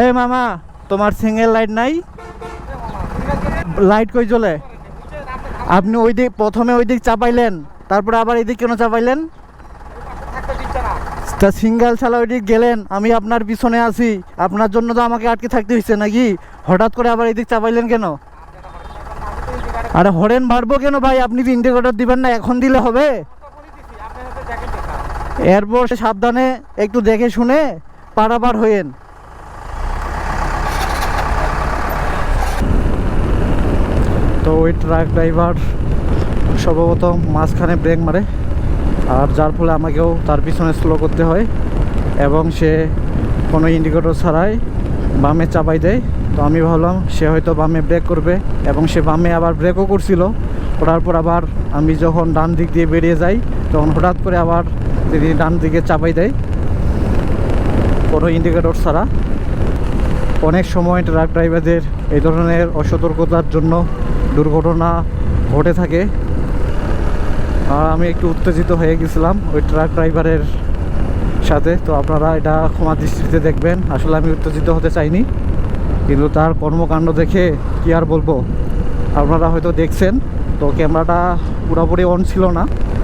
এই মামা, তোমার সিঙ্গেল লাইট নাই? লাইট কই জ্বলে? আপনি ওই দিক প্রথমে ওই দিক চাপাইলেন, তারপরে আবার এই দিক কেন চাপাইলেন? তা সিঙ্গেল ছাড়া ওই দিক গেলেন, আমি আপনার পিছনে আছি, আপনার জন্য তো আমাকে আটকে থাকতে হয়েছে নাকি? হঠাৎ করে আবার এই দিক চাপাইলেন কেন? আরে হরেন বাড়বো কেন ভাই? আপনি তো ইন্ডিকেটর দিবেন না, এখন দিলে হবে। এরপর সাবধানে একটু দেখে শুনে পারাবার হইয়েন। তো ওই ট্রাক ড্রাইভার সম্ভবত মাঝখানে ব্রেক মারে আর যার ফলে আমাকেও তার পিছনে স্লো করতে হয় এবং সে কোনো ইন্ডিকেটর ছাড়াই বামে চাপাই দেয়। তো আমি ভাবলাম, সে হয়তো বামে ব্রেক করবে এবং সে বামে আবার ব্রেকও করছিল। করার পর আবার আমি যখন ডান দিক দিয়ে বেরিয়ে যাই, তখন হঠাৎ করে আবার তিনি ডান দিকে চাপাই দেয়। কোনো ইন্ডিকেটর ছাড়া। অনেক সময় ট্রাক ড্রাইভারদের এই ধরনের অসতর্কতার জন্য দুর্ঘটনা ঘটে থাকে। আর আমি একটু উত্তেজিত হয়ে গেছিলাম ওই ট্রাক ড্রাইভারের সাথে। তো আপনারা এটা ক্ষমা দৃষ্টিতে দেখবেন। আসলে আমি উত্তেজিত হতে চাইনি। কিন্তু তার কর্মকাণ্ড দেখে কি আর বলব? আপনারা হয়তো দেখছেন। তো ক্যামেরাটা পুরোপুরি অন ছিল না।